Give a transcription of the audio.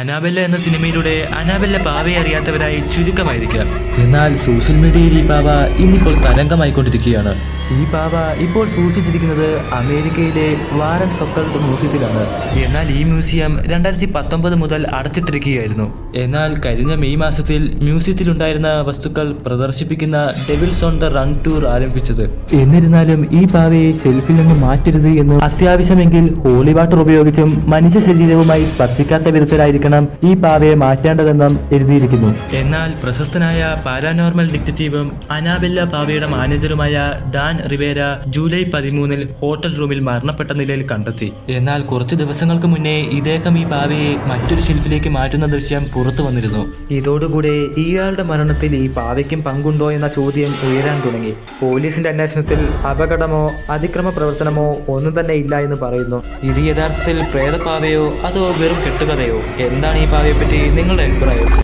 അനാബെല്ല എന്ന സിനിമയിലൂടെ അനാബെല്ല പാവയെ അറിയാത്തവരായി ചുരുക്കമായിരിക്കാം എന്നാൽ സോഷ്യൽ മീഡിയയിൽ ഈ പാവ ഇന്നിപ്പോൾ തരംഗമായിക്കൊണ്ടിരിക്കുകയാണ്. ഈ പാവ ഇപ്പോൾ സൂക്ഷിച്ചിരിക്കുന്നത് അമേരിക്കയിലെ വാരൻ സൊക്കൽട്ട് മ്യൂസിയത്തിലാണ്. എന്നാൽ ഈ മ്യൂസിയം രണ്ടായിരത്തി പത്തൊമ്പത് മുതൽ അടച്ചിട്ടിരിക്കുകയായിരുന്നു. എന്നാൽ കഴിഞ്ഞ മെയ് മാസത്തിൽ മ്യൂസിയത്തിലുണ്ടായിരുന്ന വസ്തുക്കൾ പ്രദർശിപ്പിക്കുന്ന devils on the run tour ആരംഭിച്ചത്. എന്നിരുന്നാലും ഈ പാവയെ ഷെൽഫിൽ നിന്ന് മാറ്റരുത് എന്ന് അത്യാവശ്യമെങ്കിൽ ഹോളി വാട്ടർ ഉപയോഗിച്ചും മനുഷ്യ ശരീരവുമായി സ്പർശിക്കാത്ത വിധത്തിലായിരിക്കണം ഈ പാവയെ മാറ്റേണ്ടതെന്നും എഴുതിയിരിക്കുന്നു. എന്നാൽ പ്രശസ്തനായ പാരാനോർമൽ ഡിറ്റക്റ്റീവും അനാബെല്ല പാവയുടെ മാനേജറുമായ ഡാൻ റിവേര ജൂലൈ പതിമൂന്നിൽ ഹോട്ടൽ റൂമിൽ മരണപ്പെട്ട നിലയിൽ കണ്ടെത്തി. എന്നാൽ കുറച്ചു ദിവസങ്ങൾക്ക് മുന്നേ ഇദ്ദേഹം ഈ പാവയെ മറ്റൊരു ഷെൽഫിലേക്ക് മാറ്റുന്ന ദൃശ്യം പുറത്തു വന്നിരുന്നു. ഇതോടുകൂടെ ഇയാളുടെ മരണത്തിൽ ഈ പാവയ്ക്കും പങ്കുണ്ടോ എന്ന ചോദ്യം ഉയരാൻ തുടങ്ങി. പോലീസിന്റെ അന്വേഷണത്തിൽ അപകടമോ അതിക്രമ പ്രവർത്തനമോ ഒന്നും തന്നെ ഇല്ല എന്ന് പറയുന്നു. ഇത് യഥാർത്ഥത്തിൽ പ്രേതപാവയോ അതോ വെറും കെട്ടുകഥയോ? എന്താണ് ഈ പാവയെ പറ്റി നിങ്ങളുടെ അഭിപ്രായം?